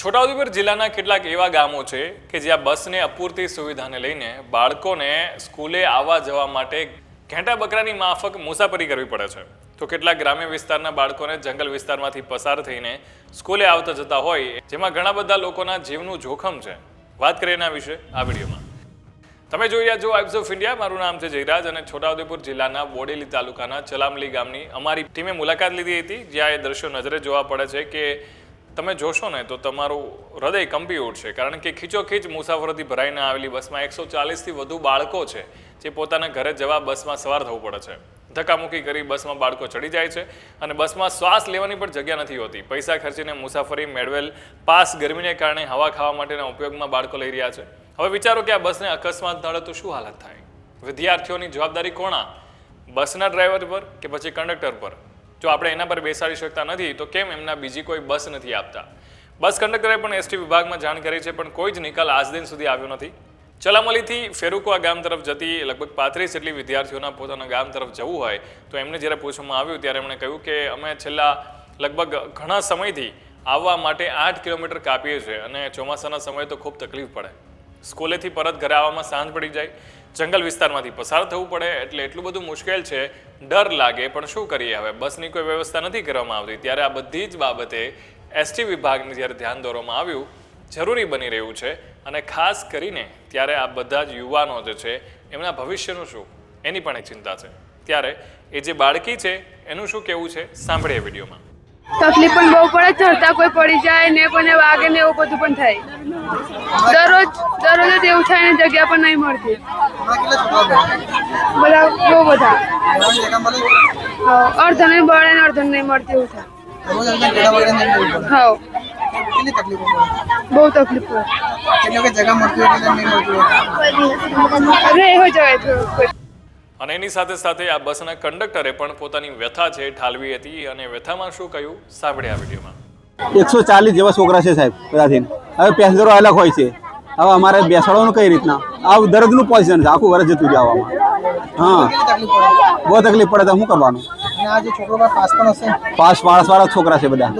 છોટાઉદેપુર જિલ્લાના કેટલાક એવા ગામો છે કે જ્યાં બસને અપૂરતી સુવિધાને લઈને બાળકોને સ્કૂલે આવવા જવા માટે ઘેંટા બકરાની માફક મુસાફરી કરવી પડે છે. તો કેટલાક ગ્રામ્ય વિસ્તારના બાળકોને જંગલ વિસ્તારમાંથી પસાર થઈને સ્કૂલે આવતા જતા હોય, જેમાં ઘણા બધા લોકોના જીવનું જોખમ છે. વાત કરીએ એના વિશે, આ વિડીયોમાં. તમે જોઈ રહ્યા છો વાઇબ્સ ઓફ ઇન્ડિયા મારું નામ છે જયરાજ અને છોટાઉદેપુર જિલ્લાના બોડેલી તાલુકાના ચલામલી ગામની અમારી ટીમે મુલાકાત લીધી હતી, જ્યાં એ દ્રશ્યો નજરે જોવા પડે છે કે તમે જોશો ને, તો તમારું હૃદય કંપી ઉઠશે કારણ કે ખીચોખીચ મુસાફરોથી ભરાઈને આવેલી બસમાં એકસો ચાલીસથી વધુ બાળકો છે, જે પોતાના ઘરે જવા બસમાં સવાર થવું પડે છે. ધક્કામુક્કી કરી બસમાં બાળકો ચડી જાય છે અને બસમાં શ્વાસ લેવાની પણ જગ્યા નથી હોતી. પૈસા ખર્ચીને મુસાફરી મેળવેલ પાસ ગરમીને કારણે હવા ખાવા માટેના ઉપયોગમાં બાળકો લઈ રહ્યા છે. હવે વિચારો કે આ બસને અકસ્માત નડે તો શું હાલત થાય? વિદ્યાર્થીઓની જવાબદારી કોણા બસના ડ્રાઈવર પર કે પછી કંડક્ટર પર? જો આપણે એના પર બેસાડી શકતા નથી, તો કેમ એમના બીજી કોઈ બસ નથી આપતા? બસ કંડક્ટરે પણ એસટી વિભાગમાં જાણ કરી છે, પણ કોઈ જ નિકાલ આજ દિન સુધી આવ્યો નથી. ચલામલીથી ફેરુકવા ગામ તરફ જતી લગભગ પાંત્રીસ જેટલી વિદ્યાર્થીઓના પોતાના ગામ તરફ જવું હોય, તો એમને જ્યારે પૂછવામાં આવ્યું, ત્યારે એમણે કહ્યું કે અમે છેલ્લા લગભગ ઘણા સમયથી આવવા માટે આઠ કિલોમીટર કાપીએ છીએ અને ચોમાસાના સમયે તો ખૂબ તકલીફ પડે. સ્કૂલેથી પરત ઘરે આવવામાં સાંજ પડી જાય, જંગલ વિસ્તારમાંથી પસાર થવું પડે, એટલે એટલું બધું મુશ્કેલ છે, ડર લાગે, પણ શું કરીએ હવે? બસની કોઈ વ્યવસ્થા નથી કરવામાં આવતી. ત્યારે આ બધી જ બાબતે એસટી વિભાગને જ્યારે ધ્યાન દોરવામાં આવ્યું, જરૂરી બની રહ્યું છે. અને ખાસ કરીને ત્યારે આ બધા જ યુવાનો જે છે, એમના ભવિષ્યનું શું? એની પણ એક ચિંતા છે. ત્યારે એ જે બાળકી છે, એનું શું કહેવું છે? સાંભળીએ વિડીયોમાં. તકલીફ પણ બહુ પડે ચડતા કોઈ પડી જાય ને કોઈને વાગે ને એવું બધું પણ થાય. દરરોજ દરરોજ જ એવું થાય ને જગ્યા પણ નહીં મળતી. બધા બહુ બધા. અડધો નહીં બળે ને અડધો નહીં મળતી એવું થાય. હા. બહુ તકલીફ પડે. રહે હોય જાય થોડું અને એની સાથે સાથે આ બસના કંડક્ટરે પણ પોતાની વ્યથા છે ઠાલવી હતી અને વ્યથામાં શું કહ્યું સાંભળે આ વિડીયોમાં. એકસો ચાલીસ જેવા છોકરા છે સાહેબ બધાથી હવે પેસેન્જરો અલગ હોય છે. હવે અમારે બેસાડવાનું કઈ રીતના? આ દર્દનું પોઝિશન છે આખું વર્ષ જતું જવામાં હા. બહુ તકલીફ પડે તો શું કરવાનું? આ જે પાસ વાળા છોકરા છે બધા.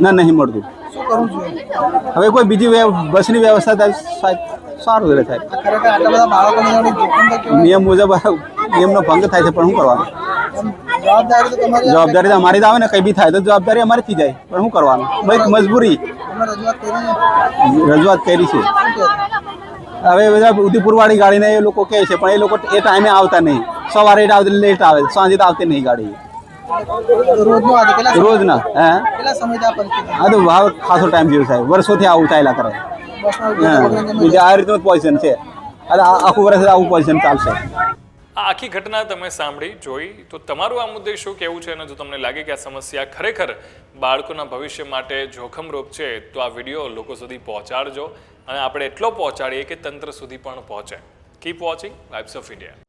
ના નહીં મળતું. શું કરવું જોઈએ? હવે કોઈ બીજી બસની વ્યવસ્થા થાય સારું રહે થાય. ખરેખર આટલા બધા બાળકોને નિયમ મુજબ નિયમનો ભંગ થાય છે પણ શું કરવાનું? જવાબદારી તો અમારી તો આવે ને કંઈ બી થાય તો જવાબદારી અમારી થઈ જાય પણ શું કરવાનું? ભાઈ મજબૂરી. રજૂઆત કરી છે. હવે બધા ઉદયપુરવાળી ગાડીને એ લોકો કહે છે પણ એ લોકો એ ટાઈમે આવતા નહીં. સવારે લેટ આવે સાંજે તો આવતી નહીં ગાડી. રોજનું રોજ ના હે? આ તો ભાવ ખાસો ટાઈમ જેવું સાહેબ વર્ષોથી આવું ચાલ્યા કરે. બીજા આ રીતનું પોઝિશન છે. આખું વર્ષ આવું પોઝિશન ચાલશે. આ આખી ઘટના તમે સાંભળી જોઈ તો તમારું આ મુદ્દે શું કહેવું છે? અને જો તમને લાગે કે આ સમસ્યા ખરેખર બાળકોના ભવિષ્ય માટે જોખમરૂપ છે તો આ વીડિયો લોકો સુધી પહોંચાડજો. અને આપણે એટલો પહોંચાડીએ કે તંત્ર સુધી પણ પહોંચે. Keep watching vibes of India